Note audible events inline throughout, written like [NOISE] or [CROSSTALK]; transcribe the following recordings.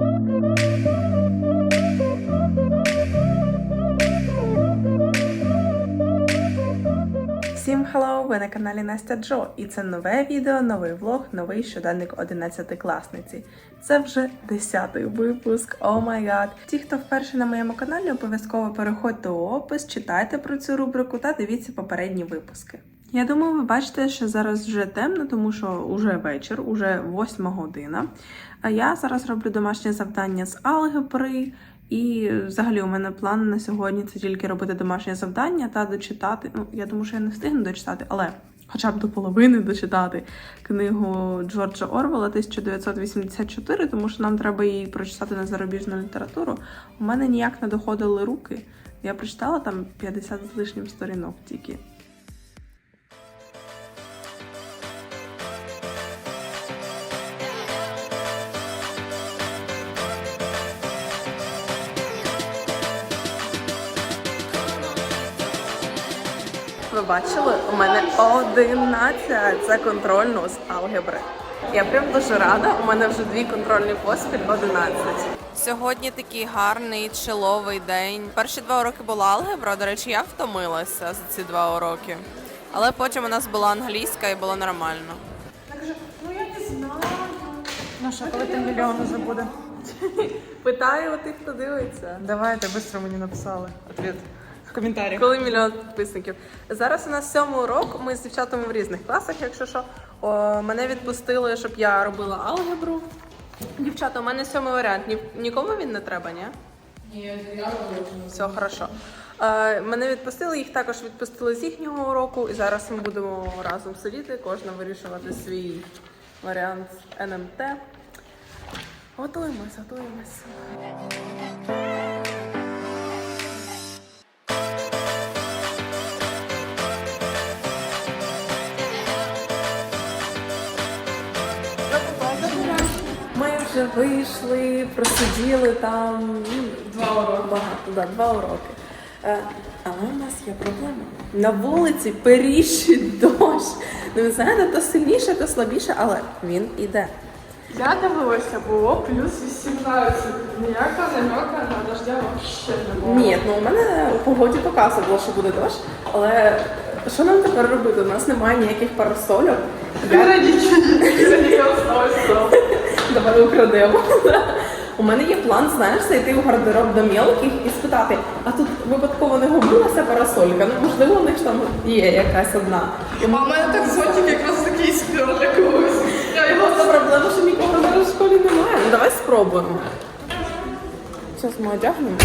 Всім hello! Ви на каналі Настя Джо, і це нове відео, новий влог, новий щоденник 11-класниці. Це вже 10-й випуск. О май гад! Ті, хто вперше на моєму каналі, обов'язково переходьте у опис, читайте про цю рубрику та дивіться попередні випуски. Я думаю, ви бачите, що зараз вже темно, тому що вже вечір, уже 8 година. А я зараз роблю домашнє завдання з алгебри. І взагалі у мене план на сьогодні це тільки робити домашнє завдання та дочитати. Ну, я думаю, що я не встигну дочитати, але хоча б до половини дочитати книгу Джорджа Орвела 1984, тому що нам треба її прочитати на зарубіжну літературу. У мене ніяк не доходили руки. Я прочитала там 50 з лишнім сторінок тільки. Ви бачили, у мене 11 це контрольну з алгебри. Я прям дуже рада. У мене вже дві контрольні поспіль 11. Сьогодні такий гарний чиловий день. Перші два уроки була алгебра. До речі, я втомилася за ці два уроки. Але потім у нас була англійська і було нормально. Ну я не знаю. Ну що, коли ти мільйон уже буде? Питаю у тих, хто дивиться. Давайте, швидко мені написали ответ в коментарях. Коли мільйон підписників. Зараз у нас сьомий урок. Ми з дівчатами в різних класах, якщо що. О, мене відпустили, щоб я робила алгебру. Дівчата, у мене сьомий варіант. Ні, нікому він не треба, ні? Ні, я роблю. Все, хорошо. Е, мене відпустили, їх також відпустили з їхнього уроку, і зараз ми будемо разом сидіти, кожна вирішувати свій варіант НМТ. Готуємось, готуємось. Вже вийшли, просиділи там ну, два уроки. Багато, да, два уроки. Е, але у нас є проблема. На вулиці періший дощ. Ну, ви знаєте, то сильніше, то слабіше, але він іде. Я дивилася, було плюс 18. Ніяка намека на дождя взагалі не було. Ні, ну у мене у погоді показувало, що буде дощ, але що нам тепер робити? У нас немає ніяких парасольок. Я... Родителі, я осталась вдома. Давай украдемо. [LAUGHS] У мене є план, знаєш, зайти в гардероб до мілких і спитати, а тут випадково не губилася парасолька? Ну, можливо, у них ж там є якась одна. І А в мене так зонтик якраз такий спір для когось. Я його проблема, що нікого зараз в школі немає. Ну давай спробуємо. Зараз ми одягнемо.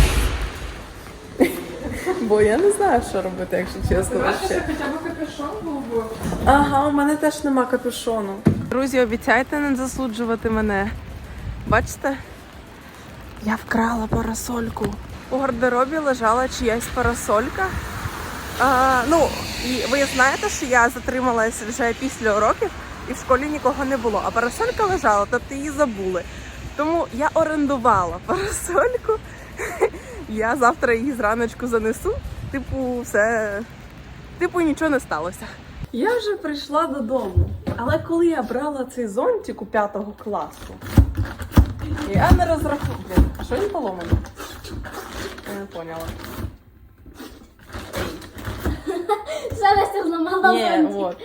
[LAUGHS] Бо я не знаю, що робити, якщо чесно. Вообще. хоча б капюшон був. Ага, у мене теж нема капюшону. Друзі, обіцяйте не засуджувати мене. Бачите? Я вкрала парасольку. У гардеробі лежала чиясь парасолька. А, ну, і ви знаєте, що я затрималась вже після уроків і в школі нікого не було. А парасолька лежала, тобто її забули. Тому я орендувала [LAUGHS] парасольку. Я завтра її зраночку занесу. Типу, все. Типу, нічого не сталося. Я вже прийшла додому. Але коли я брала цей зонтик у п'ятого класу, я не розрахувала. А що він поломаний? Я не поняла. [LAUGHS] Ще Настя зламала Ні, зонтик. от.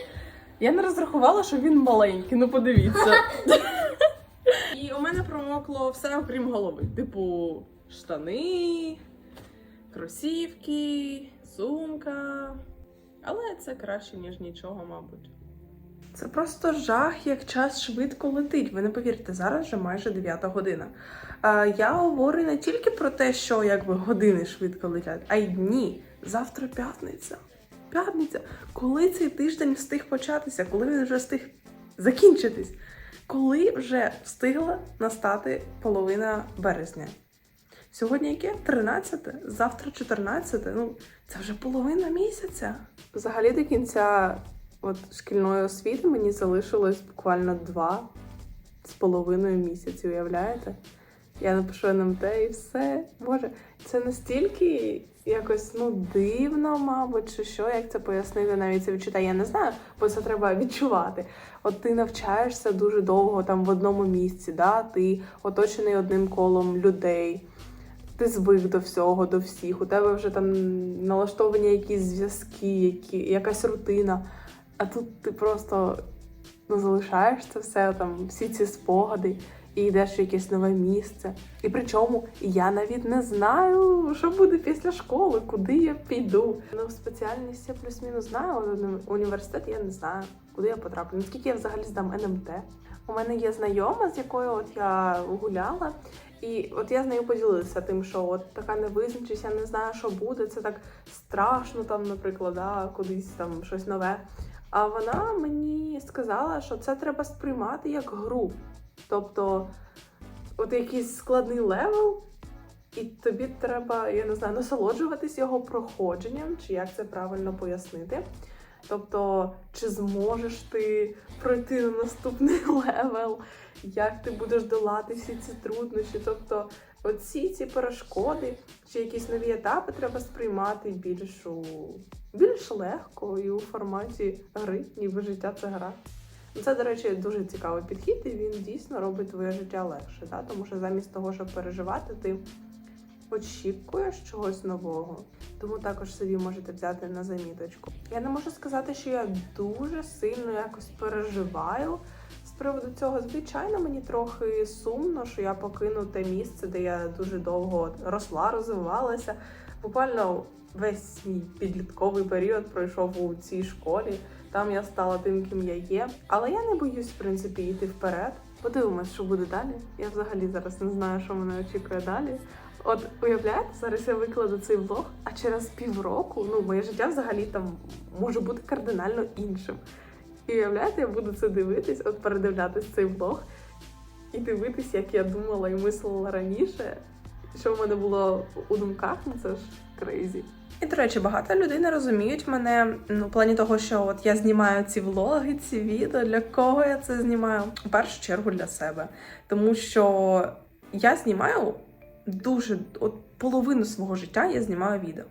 Я не розрахувала, що він маленький, ну подивіться. [LAUGHS] Промокло все, окрім голови. Типу, штани, кросівки, сумка. Але це краще, ніж нічого, мабуть. Це просто жах, як час швидко летить. Ви не повірите, зараз вже майже 9 година. Я говорю не тільки про те, що якби години швидко летять, а й дні. Завтра п'ятниця. П'ятниця. Коли цей тиждень встиг початися, коли він вже встиг закінчитись, коли вже встигла настати половина березня. Сьогодні яке? 13, завтра 14. Ну, це вже половина місяця. Взагалі до кінця от, шкільної освіти мені залишилось буквально два з половиною місяці, уявляєте? Я напишу НМТ і все. Боже, це настільки якось ну дивно, мабуть, чи що, як це пояснити, навіть це відчуття, я не знаю, бо це треба відчувати. От ти навчаєшся дуже довго там в одному місці, да? ти оточений одним колом людей. Ти звик до всього, до всіх. У тебе вже там налаштовані якісь зв'язки, які, якась рутина. А тут ти просто ну, залишаєш це все, там, всі ці спогади, і йдеш в якесь нове місце. І причому я навіть не знаю, що буде після школи, куди я піду. Ну, спеціальність я плюс-мінус знаю, але університет я не знаю, куди я потраплю. Наскільки я взагалі здам НМТ. У мене є знайома, з якою от я гуляла, і от я з нею поділилася тим, що от така невизначеність, я не знаю, що буде. Це так страшно, там, наприклад, да, кудись там щось нове. А вона мені сказала, що це треба сприймати як гру. Тобто, от якийсь складний левел, і тобі треба, я не знаю, насолоджуватись його проходженням, чи як це правильно пояснити. Тобто, чи зможеш ти пройти на наступний [LAUGHS] левел, як ти будеш долати всі ці труднощі. Тобто, оці ці перешкоди чи якісь нові етапи треба сприймати більш у більш легко і у форматі гри, ніби життя це гра. Ну, Це, до речі, дуже цікавий підхід, і він дійсно робить твоє життя легше, да? тому що замість того, щоб переживати, ти очікуєш чогось нового. Тому також собі можете взяти на заміточку. Я не можу сказати, що я дуже сильно якось переживаю з приводу цього. Звичайно, мені трохи сумно, що я покину те місце, де я дуже довго росла, розвивалася. Буквально весь мій підлітковий період пройшов у цій школі. Там я стала тим, ким я є. Але я не боюсь, в принципі, йти вперед. Подивимось, що буде далі. Я взагалі зараз не знаю, що мене очікує далі. От уявляєте, зараз я викладу цей влог, а через півроку ну моє життя взагалі там може бути кардинально іншим. І уявляєте, я буду це дивитись, от передивлятись цей влог і дивитись, як я думала і мислила раніше, що в мене було у думках, ну це ж крейзі. І, до речі, багато людей не розуміють мене ну, в плані того, що от я знімаю ці влоги, ці відео. Для кого я це знімаю? В першу чергу для себе. Тому що я знімаю дуже от половину свого життя я знімаю відео.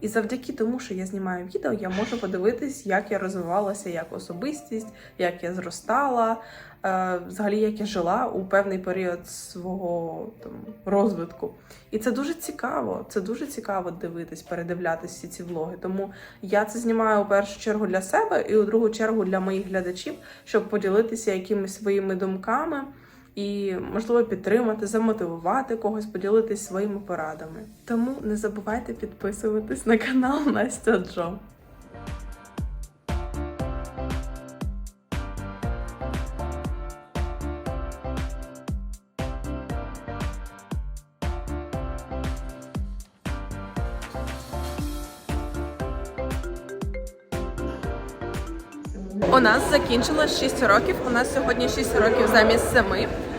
І завдяки тому, що я знімаю відео, я можу подивитись, як я розвивалася як особистість, як я зростала, е, взагалі як я жила у певний період свого там розвитку. І це дуже цікаво. Це дуже цікаво дивитись, передивлятись всі ці влоги. Тому я це знімаю у першу чергу для себе і у другу чергу для моїх глядачів, щоб поділитися якимись своїми думками і, можливо, підтримати, замотивувати когось, поділитись своїми порадами. Тому не забувайте підписуватись на канал Настя Джо. У нас закінчилось 6 років. У нас сьогодні 6 років замість 7.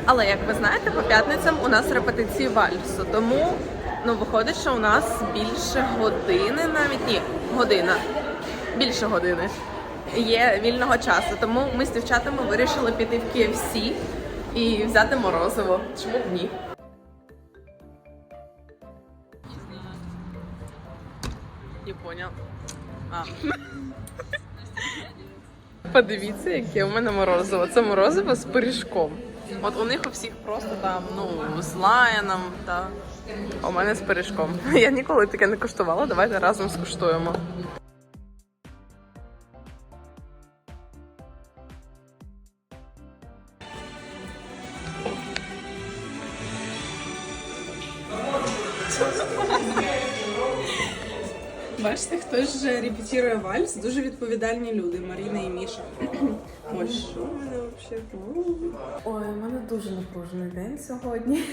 Але як ви знаєте, по п'ятницям у нас репетиції вальсу. Тому ну виходить, що у нас більше години, навіть ні, година. Більше години є вільного часу. Тому ми з дівчатами вирішили піти в KFC і взяти морозиво. Чому б ні? Не поняв. А. Подивіться, яке у мене морозиво. Це морозиво з пиріжком. От у них у всіх просто там, ну, з лайном, та. У мене з пиріжком. [LAUGHS] Я ніколи таке не коштувала. Давайте разом скуштуємо. Бачите, хтось же репетирує вальс, дуже відповідальні люди, Маріна і Міша. Ось що в мене взагалі. Ой, у мене дуже напружений день сьогодні,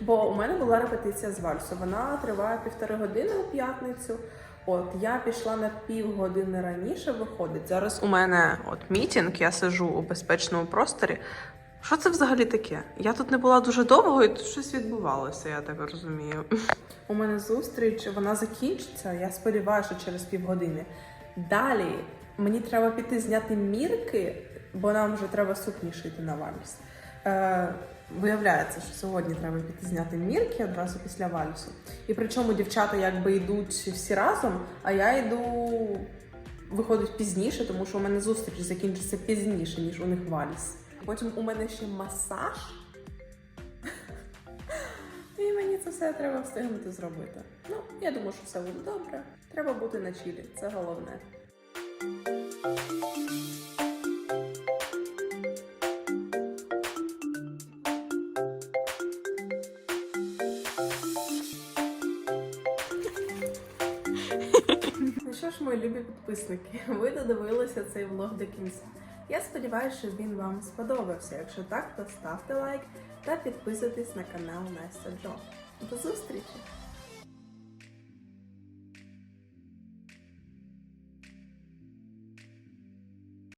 бо у мене була репетиція з вальсу. Вона триває півтори години у п'ятницю. От я пішла на півгодини раніше. Виходить зараз. У мене от мітінг, я сижу у безпечному просторі. Що це взагалі таке? Я тут не була дуже довго, і тут щось відбувалося, я так розумію. У мене зустріч, вона закінчиться. Я сподіваюся, що через півгодини. Далі мені треба піти зняти мірки, бо нам вже треба сукні шити на вальс. Е, Виявляється, що сьогодні треба піти зняти мірки одразу після вальсу. І причому дівчата якби йдуть всі разом, а я йду виходить пізніше, тому що у мене зустріч закінчиться пізніше, ніж у них вальс. Потім у мене ще масаж. І мені це все треба встигнути зробити. Ну, я думаю, що все буде добре. Треба бути на чілі, це головне. Ну що ж, мої любі підписники, ви додивилися цей влог до кінця. Я сподіваюся, що він вам сподобався. Якщо так, то ставте лайк та підписуйтесь на канал Настя Джо. До зустрічі!